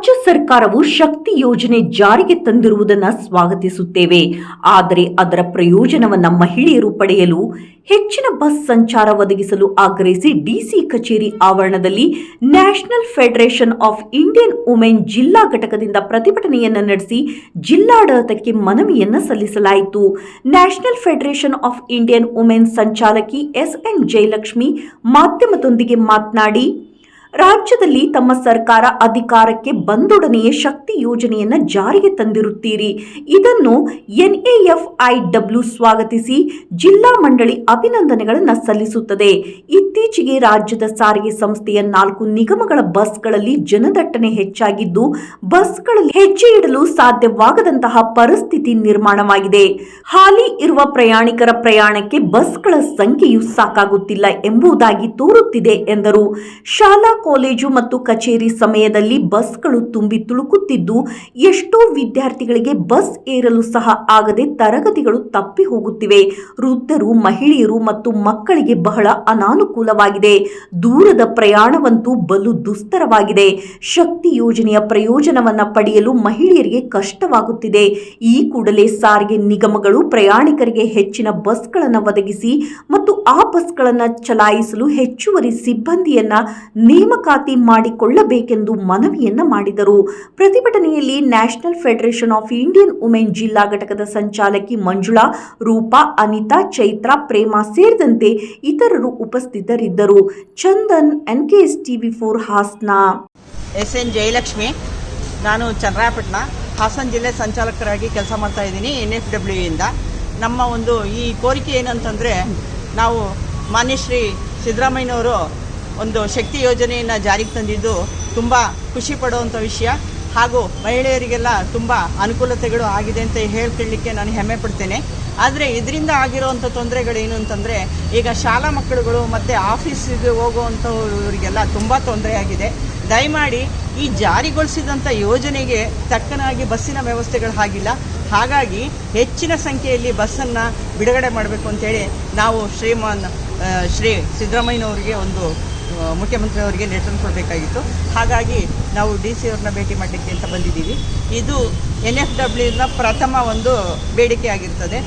ರಾಜ್ಯ ಸರ್ಕಾರವು ಶಕ್ತಿ ಯೋಜನೆ ಜಾರಿಗೆ ತಂದಿರುವುದನ್ನು ಸ್ವಾಗತಿಸುತ್ತೇವೆ. ಆದರೆ ಅದರ ಪ್ರಯೋಜನವನ್ನು ಮಹಿಳೆಯರು ಪಡೆಯಲು ಹೆಚ್ಚಿನ ಬಸ್ ಸಂಚಾರ ಒದಗಿಸಲು ಆಗ್ರಹಿಸಿ ಡಿಸಿ ಕಚೇರಿ ಆವರಣದಲ್ಲಿ national federation of Indian women ಜಿಲ್ಲಾ ಘಟಕದಿಂದ ಪ್ರತಿಭಟನೆಯನ್ನು ನಡೆಸಿ ಜಿಲ್ಲಾಡಳಿತಕ್ಕೆ ಮನವಿಯನ್ನು ಸಲ್ಲಿಸಲಾಯಿತು. National federation of Indian women ಸಂಚಾಲಕಿ S N Jayalakshmi ಮಾಧ್ಯಮದೊಂದಿಗೆ ಮಾತನಾಡಿ ರಾಜ್ಯದಲ್ಲಿ ತಮ್ಮ ಸರ್ಕಾರ ಅಧಿಕಾರಕ್ಕೆ ಬಂದೊಡನೆಯೇ ಶಕ್ತಿ ಯೋಜನೆಯನ್ನು ಜಾರಿಗೆ ತಂದಿರುತ್ತೀರಿ. ಇದನ್ನು ಎನ್ಎಎಫ್ಐಡಬ್ಲ್ಯೂ ಸ್ವಾಗತಿಸಿ ಜಿಲ್ಲಾ ಮಂಡಳಿ ಅಭಿನಂದನೆಗಳನ್ನು ಸಲ್ಲಿಸುತ್ತದೆ. ಇತ್ತೀಚೆಗೆ ರಾಜ್ಯದ ಸಾರಿಗೆ ಸಂಸ್ಥೆಯ ನಾಲ್ಕು ನಿಗಮಗಳ ಬಸ್ಗಳಲ್ಲಿ ಜನದಟ್ಟಣೆ ಹೆಚ್ಚಾಗಿದ್ದು, ಬಸ್ಗಳಲ್ಲಿ ಹೆಜ್ಜೆ ಇಡಲು ಸಾಧ್ಯವಾಗದಂತಹ ಪರಿಸ್ಥಿತಿ ನಿರ್ಮಾಣವಾಗಿದೆ. ಹಾಲಿ ಇರುವ ಪ್ರಯಾಣಿಕರ ಪ್ರಯಾಣಕ್ಕೆ ಬಸ್ಗಳ ಸಂಖ್ಯೆಯು ಸಾಕಾಗುತ್ತಿಲ್ಲ ಎಂಬುದಾಗಿ ತೋರುತ್ತಿದೆ ಎಂದರು. ಶಾಲಾ, ಕಾಲೇಜು ಮತ್ತು ಕಚೇರಿ ಸಮಯದಲ್ಲಿ ಬಸ್ಗಳು ತುಂಬಿ ತುಳುಕುತ್ತಿದ್ದು, ಎಷ್ಟೋ ವಿದ್ಯಾರ್ಥಿಗಳಿಗೆ ಬಸ್ ಏರಲು ಸಹ ಆಗದೆ ತರಗತಿಗಳು ತಪ್ಪಿ ಹೋಗುತ್ತಿವೆ ವೃದ್ಧರು, ಮಹಿಳೆಯರು ಮತ್ತು ಮಕ್ಕಳಿಗೆ ಬಹಳ ಅನಾನುಕೂಲವಾಗಿದೆ ದೂರದ ಪ್ರಯಾಣವಂತೂ ಬಲು ದುಸ್ತರವಾಗಿದೆ. ಶಕ್ತಿ ಯೋಜನೆಯ ಪ್ರಯೋಜನವನ್ನು ಪಡೆಯಲು ಮಹಿಳೆಯರಿಗೆ ಕಷ್ಟವಾಗುತ್ತಿದೆ. ಈ ಕೂಡಲೇ ಸಾರಿಗೆ ನಿಗಮಗಳು ಪ್ರಯಾಣಿಕರಿಗೆ ಹೆಚ್ಚಿನ ಬಸ್ಗಳನ್ನು ಒದಗಿಸಿ ಮತ್ತು ಆ ಬಸ್ಗಳನ್ನು ಚಲಾಯಿಸಲು ಹೆಚ್ಚುವರಿ ಸಿಬ್ಬಂದಿಯನ್ನ ನೇಮಕಾತಿ ಮಾಡಿಕೊಳ್ಳಬೇಕೆಂದು ಮನವಿಯನ್ನ ಮಾಡಿದರು. ಪ್ರತಿಭಟನೆಯಲ್ಲಿ national federation of Indian women ಜಿಲ್ಲಾ ಘಟಕದ ಸಂಚಾಲಕಿ ಮಂಜುಳಾ, ರೂಪಾ, ಅನಿತಾ, ಚೈತ್ರಾ, ಪ್ರೇಮ ಸೇರಿದಂತೆ ಇತರರು ಉಪಸ್ಥಿತರಿದ್ದರು. Chandan N K S TV four Hassan. S N Jayalakshmi, ನಾನು ಚನ್ನರಾಯಪಟ್ಟಣ ಹಾಸನ ಜಿಲ್ಲೆ ಸಂಚಾಲಕರಾಗಿ ಕೆಲಸ ಮಾಡ್ತಾ ಇದ್ದೀನಿ ಎನ್ ಎಫ್ ಡಬ್ಲ್ಯೂ ಇಂದ ನಮ್ಮ ಒಂದು ಈ ಕೋರಿಕೆ ಏನಂತಂದರೆ, ನಾವು ಮಾನ್ಯ ಶ್ರೀ ಸಿದ್ದರಾಮಯ್ಯನವರು ಒಂದು ಶಕ್ತಿ ಯೋಜನೆಯನ್ನು ಜಾರಿಗೆ ತಂದಿದ್ದು ತುಂಬ ಖುಷಿ ಪಡುವಂಥ ವಿಷಯ. ಹಾಗೂ ಮಹಿಳೆಯರಿಗೆಲ್ಲ ತುಂಬ ಅನುಕೂಲತೆಗಳು ಆಗಿದೆ ಅಂತ ಹೇಳ್ಕೊಳ್ಳಿಕ್ಕೆ ನಾನು ಹೆಮ್ಮೆ ಪಡ್ತೇನೆ. ಆದರೆ ಇದರಿಂದ ಆಗಿರುವಂಥ ತೊಂದರೆಗಳೇನು ಅಂತಂದರೆ, ಈಗ ಶಾಲಾ ಮಕ್ಕಳುಗಳು ಮತ್ತು ಆಫೀಸಿಗೆ ಹೋಗುವಂಥವರಿಗೆಲ್ಲ ತುಂಬ ತೊಂದರೆಯಾಗಿದೆ ದಯಮಾಡಿ ಈ ಜಾರಿಗೊಳಿಸಿದಂಥ ಯೋಜನೆಗೆ ತಕ್ಕನಾಗಿ ಬಸ್ಸಿನ ವ್ಯವಸ್ಥೆಗಳು ಆಗಿಲ್ಲ. ಹಾಗಾಗಿ ಹೆಚ್ಚಿನ ಸಂಖ್ಯೆಯಲ್ಲಿ ಬಸ್ಸನ್ನು ಬಿಡುಗಡೆ ಮಾಡಬೇಕು ಅಂತೇಳಿ ನಾವು ಶ್ರೀಮಾನ್ ಶ್ರೀ ಸಿದ್ದರಾಮಯ್ಯನವರಿಗೆ ಒಂದು ಮುಖ್ಯಮಂತ್ರಿಯವರಿಗೆ ಲೆಟರ್ ಕೊಡಬೇಕಾಗಿತ್ತು. ಹಾಗಾಗಿ ನಾವು ಡಿ ಸಿ ಅವ್ರನ್ನ ಭೇಟಿ ಮಾಡಲಿಕ್ಕೆ ಅಂತ ಬಂದಿದ್ದೀವಿ. ಇದು ಎನ್ ಎಫ್ ಡಬ್ಲ್ಯೂನ ಪ್ರಥಮ ಒಂದು ಬೇಡಿಕೆ ಆಗಿರ್ತದೆ.